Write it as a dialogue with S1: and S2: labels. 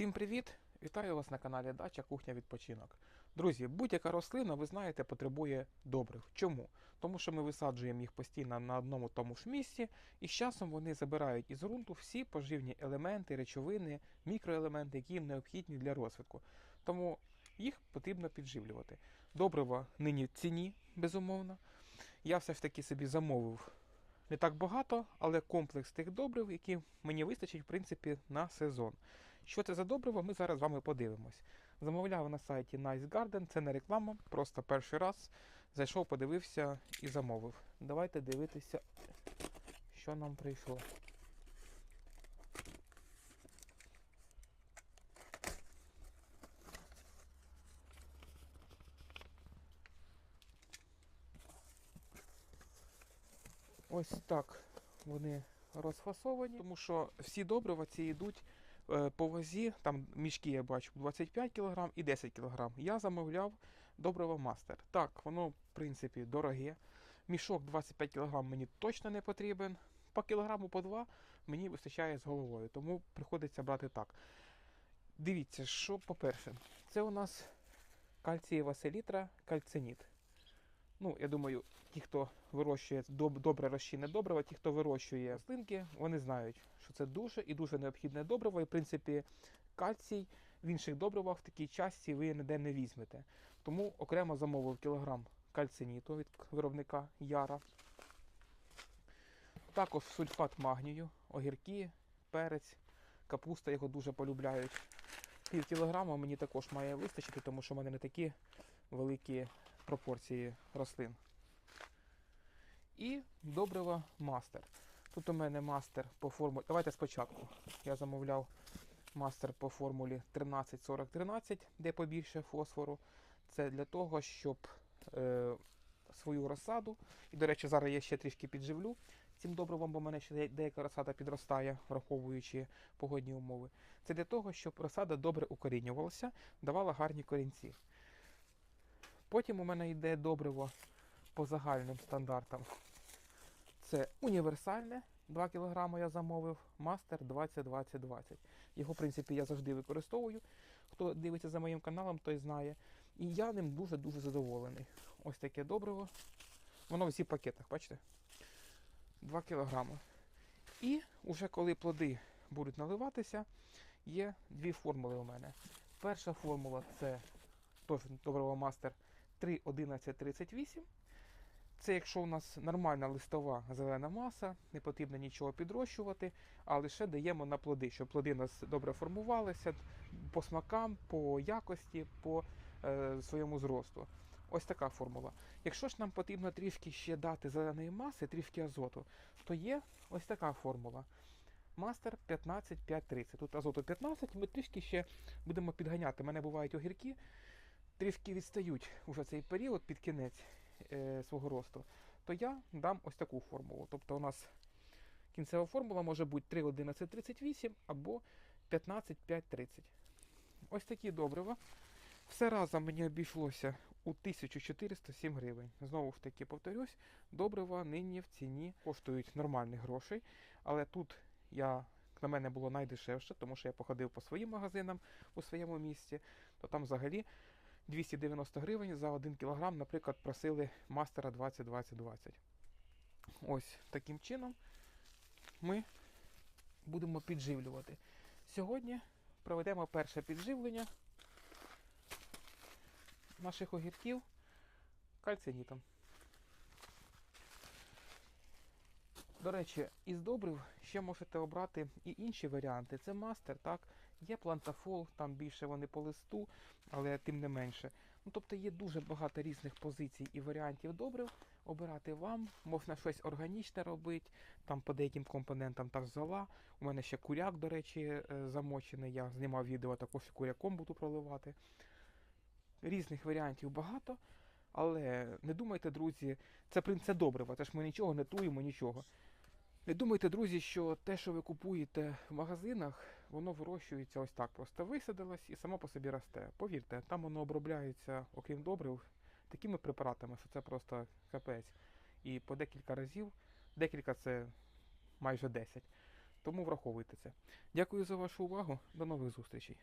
S1: Всім привіт! Вітаю вас на каналі Дача Кухня Відпочинок. Друзі, будь-яка рослина, ви знаєте, потребує добрив. Чому? Тому що ми висаджуємо їх постійно на одному тому ж місці, і з часом вони забирають із ґрунту всі поживні елементи, речовини, мікроелементи, які їм необхідні для розвитку. Тому їх потрібно підживлювати. Добрива нині в ціні, безумовно. Я все ж таки собі замовив не так багато, але комплекс тих добрив, які мені вистачить, в принципі, на сезон. Що це за добриво, ми зараз з вами подивимось. Замовляв на сайті Nice Garden, це не реклама, просто перший раз зайшов, подивився і замовив. Давайте дивитися, що нам прийшло. Ось так вони розфасовані, тому що всі добрива ці йдуть по вазі, там мішки я бачу 25 кг і 10 кг. Я замовляв добриво мастер. Так, воно в принципі дороге. Мішок 25 кг мені точно не потрібен. По кілограму по два мені вистачає з головою, тому приходиться брати так. Дивіться, що по-перше, це у нас кальцієва селітра, кальциніт. Ну, я думаю, ті, хто вирощує добре розчинне добриво, ті, хто вирощує рослинки, вони знають, що це дуже і дуже необхідне добриво. І, в принципі, кальцій в інших добривах в такій часті ви ніде не візьмете. Тому окремо замовив кілограм кальциніту від виробника Яра. Також сульфат магнію, огірки, перець, капуста його дуже полюбляють. Пів кілограма мені також має вистачити, тому що в мене не такі великі пропорції рослин. І добрива мастер. Тут у мене мастер по формулі. Давайте спочатку. Я замовляв мастер по формулі 13-40-13, де побільше фосфору. Це для того, щоб е, свою розсаду. І, до речі, зараз я ще трішки підживлю цим добривом, бо в мене ще деяка розсада підростає, враховуючи погодні умови. Це для того, щоб розсада добре укорінювалася, давала гарні корінці. Потім у мене йде добриво по загальним стандартам. Це універсальне, 2 кг я замовив, мастер 20-20-20. Його, в принципі, я завжди використовую. Хто дивиться за моїм каналом, той знає. І я ним дуже-дуже задоволений. Ось таке добриво. Воно в всіх пакетах, бачите? 2 кг. І вже коли плоди будуть наливатися, є дві формули у мене. Перша формула це теж доброго мастер 3,1138. Це якщо у нас нормальна листова зелена маса, не потрібно нічого підрощувати, а лише даємо на плоди, щоб плоди у нас добре формувалися по смакам, по якості, по е, своєму зросту. Ось така формула. Якщо ж нам потрібно трішки ще дати зеленої маси, трішки азоту, то є ось така формула. Мастер 15-5-30. Тут азоту 15, ми трішки ще будемо підганяти. У мене бувають огірки, трішки відстають уже цей період під кінець е, свого росту, то я дам ось таку формулу. Тобто у нас кінцева формула може бути 3,1138 або 15,530. Ось такі добрива. Все разом мені обійшлося у 1407 гривень. Знову ж таки повторюсь, добрива нині в ціні коштують нормальних грошей, але тут я. На мене було найдешевше, тому що я походив по своїм магазинам у своєму місті, то там взагалі 290 гривень за 1 кг, наприклад, просили мастера 20-20-20. Ось таким чином ми будемо підживлювати. Сьогодні проведемо перше підживлення наших огірків кальцинітом. До речі, із добрив ще можете обрати і інші варіанти. Це мастер, так, є плантафол, там більше вони по листу, але тим не менше. Ну, тобто є дуже багато різних позицій і варіантів добрив. Обирати вам, можна щось органічне робити, там по деяким компонентам та зола. У мене ще куряк, до речі, е, замочений. Я знімав відео, також і куряком буду проливати. Різних варіантів багато. Але не думайте, друзі, це принце добрива, це ж ми нічого не туємо, нічого. Не думайте, друзі, що те, що ви купуєте в магазинах, воно вирощується ось так. Просто висадилось і само по собі росте. Повірте, там воно обробляється, окрім добрив, такими препаратами, що це просто капець. І по декілька разів, декілька це майже 10. Тому враховуйте це. Дякую за вашу увагу. До нових зустрічей.